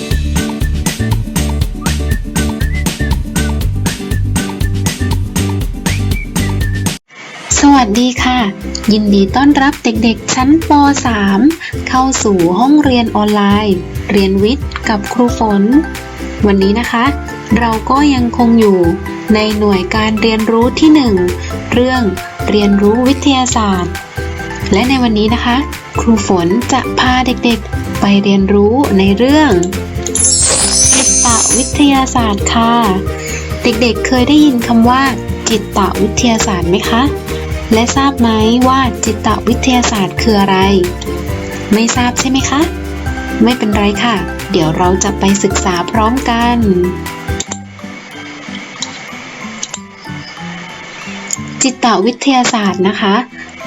สวัสดีค่ะ ยินดีต้อนรับเด็กๆ ชั้นป .3 เข้าสู่ห้องเรียนออนไลน์ เรียนวิทย์กับครูฝน วันนี้นะคะ เราก็ยังคงอยู่ในหน่วยการเรียนรู้ที่ 1 เรื่องเรียนรู้วิทยาศาสตร์ และในวันนี้นะคะ ครูฝนจะพาเด็กๆ ไปเรียนรู้ในเรื่อง จิตตวิทยาศาสตร์ค่ะ เด็กๆเคยได้ยินคำว่า จิตตวิทยาศาสตร์ไหมคะ และทราบไหมว่าจิตวิทยาศาสตร์คืออะไร ไม่ทราบใช่ไหมคะ ไม่เป็นไรค่ะ เดี๋ยวเราจะไปศึกษาพร้อมกันจิตวิทยาศาสตร์นะคะ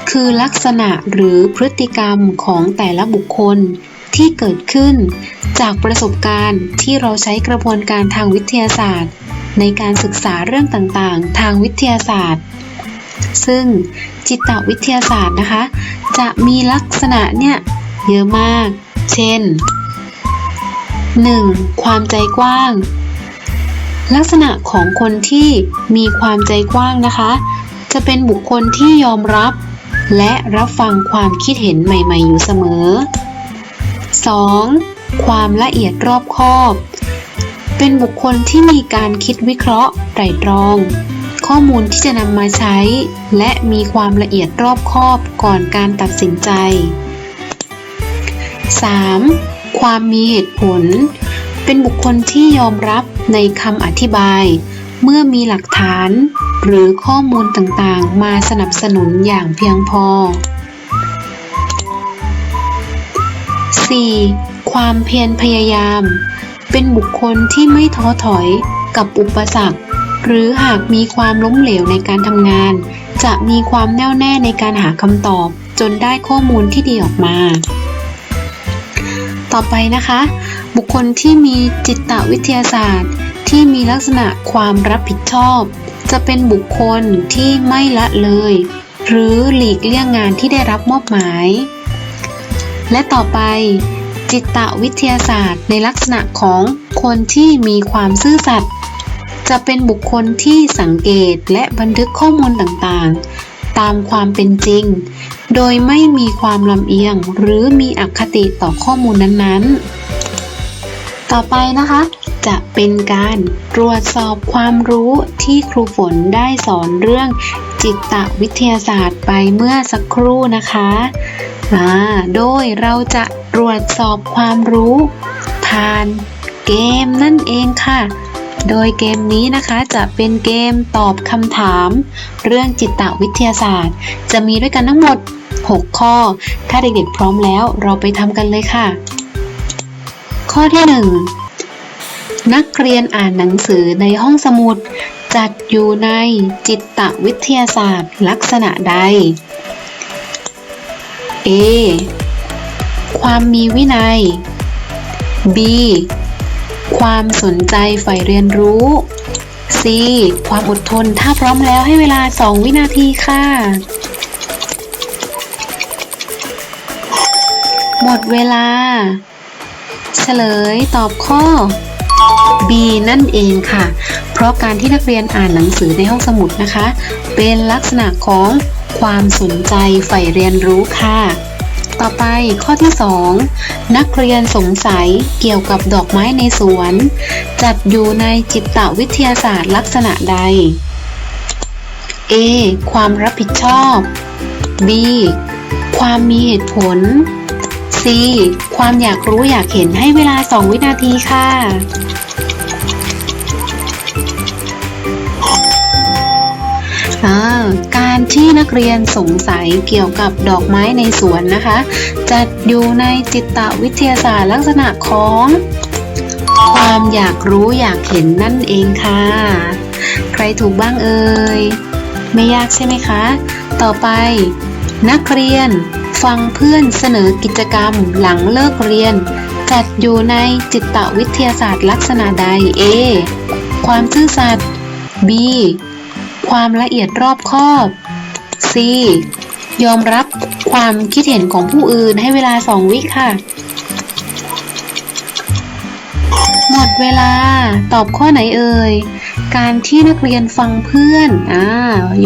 คือลักษณะหรือพฤติกรรมของแต่ละบุคคลที่เกิดขึ้น จากประสบการณ์ที่เราใช้กระบวนการทางวิทยาศาสตร์ ในการศึกษาเรื่องต่างๆ ทางวิทยาศาสตร์ ซึ่งจิตวิทยาศาสตร์นะคะ จะมีลักษณะเนี่ยเยอะมาก เช่น 1. ความใจกว้าง ลักษณะของคนที่มีความใจกว้างนะคะ จะเป็นบุคคลที่ยอมรับ และรับฟังความคิดเห็นใหม่ ๆ อยู่เสมอ 2. ความละเอียดรอบคอบ เป็นบุคคลที่มีการคิดวิเคราะห์ไตร่ตรอง ข้อมูลที่จะนำมาใช้ และมีความละเอียดรอบคอบก่อนการตัดสินใจ 3. ความมีเหตุผล เป็นบุคคลที่ยอมรับในคำอธิบาย เมื่อมีหลักฐาน หรือข้อมูลต่างๆ มาสนับสนุนอย่างเพียงพอ 4. ความเพียรพยายาม เป็นบุคคลที่ไม่ท้อถอยกับอุปสรรค หรือหากมีความล้มเหลวในการทำงาน จะมีความแน่วแน่ในการหาคำตอบ จนได้ข้อมูลที่ดีออกมา ต่อไปนะคะ บุคคลที่มีจิตวิทยาศาสตร์ ที่มีลักษณะความรับผิดชอบ จะเป็นบุคคลที่ไม่ละเลย หรือหลีกเลี่ยงงานที่ได้รับมอบหมาย และต่อไป จิตวิทยาศาสตร์ ในลักษณะของคนที่มีความซื่อสัตย์จะเป็นบุคคลที่สังเกตและบันทึกข้อมูลต่างๆ ตามความเป็นจริง โดยไม่มีความลำเอียงหรือมีอคติต่อข้อมูลนั้นๆ ต่อไปนะคะ จะเป็นการตรวจสอบความรู้ที่ครูฝนได้สอนเรื่องจิตวิทยาศาสตร์ไปเมื่อสักครู่นะคะ อ่าโดยเราจะตรวจสอบความรู้ ผ่านเกมนั่นเองค่ะ โดยเกมนี้นะคะจะเป็นเกมตอบคำถาม เรื่องจิตวิทยาศาสตร์ จะมีด้วยกันทั้งหมด 6 ข้อ ถ้าเด็กๆพร้อมแล้วเราไปทำกันเลยค่ะ ข้อที่ 1 นักเรียนอ่านหนังสือในห้องสมุด จัดอยู่ในจิตวิทยาศาสตร์ ลักษณะใด A ความมีวินัย B ความสนใจใฝ่เรียนรู้ C ความอดทน ถ้าพร้อมแล้วให้เวลา 2 วินาทีค่ะ หมดเวลา เฉลยตอบข้อ B นั่นเองค่ะ เพราะการที่นักเรียนอ่านหนังสือในห้องสมุดนะคะ เป็นลักษณะของ ความสนใจใฝ่เรียนรู้ค่ะ ต่อไปข้อที่ 2 นักเรียนสงสัยเกี่ยวกับดอกไม้ในสวน จัดอยู่ในจิตวิทยาศาสตร์ลักษณะใด A ความรับผิดชอบ B ความมีเหตุผล C ความอยากรู้อยากเห็นให้เวลา 2 วินาทีค่ะ การที่นักเรียนสงสัยเกี่ยวกับดอกไม้ในสวนนะคะ จัดอยู่ในจิตวิทยาศาสตร์ลักษณะของ ความอยากรู้อยากเห็นนั่นเองค่ะ ใครถูกบ้างเอ่ย ไม่ยากใช่ไหมคะ ต่อไป นักเรียนฟังเพื่อนเสนอกิจกรรมหลังเลิกเรียน จัดอยู่ในจิตวิทยาศาสตร์ลักษณะใด A ความซื่อสัตย์ B ความละเอียดรอบคอบ C ยอมรับความคิดเห็นของผู้อื่นให้เวลา 2 วิค่ะ หมดเวลาตอบข้อไหนเอ่ย การที่นักเรียนฟังเพื่อนอ่า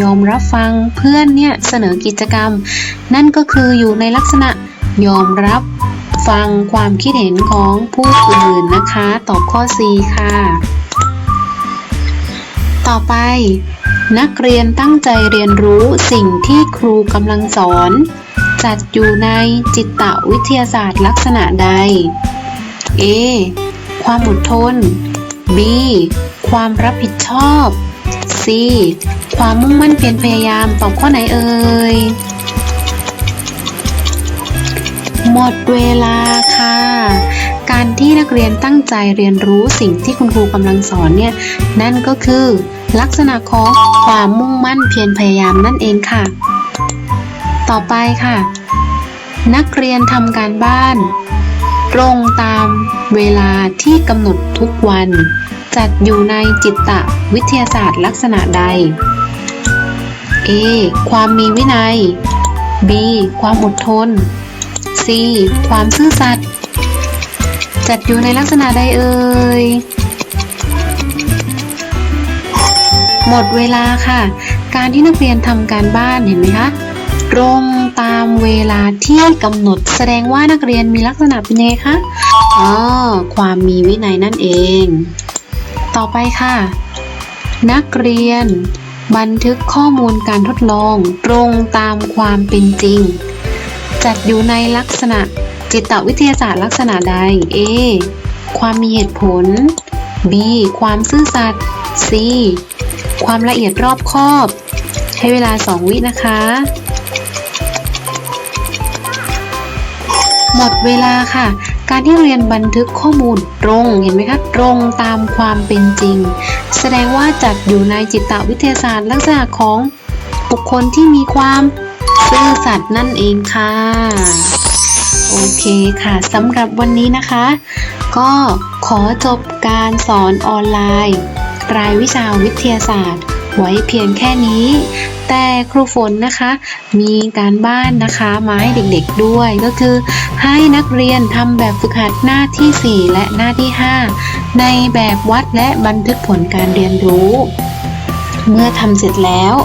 ยอมรับฟังเพื่อนเนี่ยเสนอกิจกรรม นั่นก็คืออยู่ในลักษณะยอมรับฟังความคิดเห็นของผู้อื่นนะคะ ตอบข้อ C ค่ะ ต่อไป นักเรียนตั้งใจเรียนรู้สิ่งที่ครูกำลังสอน จัดอยู่ในจิตวิทยาศาสตร์ลักษณะใด A ความอดทน B ความรับผิดชอบ C ความมุ่งมั่นเพียรพยายามตอบข้อไหนเอ่ย หมดเวลาค่ะ การที่นักเรียนตั้งใจเรียนรู้สิ่งที่คุณครูกำลังสอนเนี่ยนั่นก็คือ ลักษณะของความมุ่งมั่นเพียรพยายามนั่นเองค่ะ ต่อไปค่ะ นักเรียนทำการบ้านตรงตามเวลาที่กำหนดทุกวัน จัดอยู่ในจิตตะวิทยาศาสตร์ลักษณะใด A ความมีวินัย B ความอดทน C ความซื่อสัตย์ จัดอยู่ในลักษณะใดเอ่ย หมดเวลาค่ะ การที่นักเรียนทำการบ้านเห็นไหมคะ ตรงตามเวลาที่กำหนด แสดงว่านักเรียนมีลักษณะเป็นยังไงคะ อ๋อ ความมีวินัยนั่นเอง ต่อไปค่ะ นักเรียน บันทึกข้อมูลการทดลอง ตรงตามความเป็นจริง จัดอยู่ในลักษณะ จิตวิทยาศาสตร์ลักษณะใด A ความมีเหตุผล B ความซื่อสัตย์ C ความละเอียดรอบคอบ ให้เวลา 2 วินะคะ หมดเวลาค่ะ การที่เรียนบันทึกข้อมูลตรง เห็นไหมคะ ตรงตามความเป็นจริง แสดงว่าจัดอยู่ในจิตวิทยาศาสตร์ลักษณะของบุคคลที่มีความซื่อสัตย์นั่นเองค่ะ โอเคค่ะสำหรับวันนี้นะคะ ก็ขอจบการสอนออนไลน์ รายวิชาวิทยาศาสตร์ ไว้เพียงแค่นี้ แต่ครูฝนนะคะ มีการบ้านนะคะมาให้เด็กๆด้วยก็คือ ให้นักเรียนทำแบบฝึกหัดหน้าที่ 4 และหน้าที่ 5 ในแบบวัดและบันทึกผลการเรียนรู้ เมื่อทำเสร็จแล้ว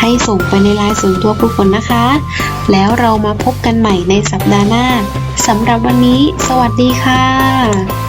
ให้ส่งไปในไลน์ส่วนตัวครูฝนนะคะ แล้วเรามาพบกันใหม่ในสัปดาห์หน้าสำหรับวันนี้ สวัสดีค่ะ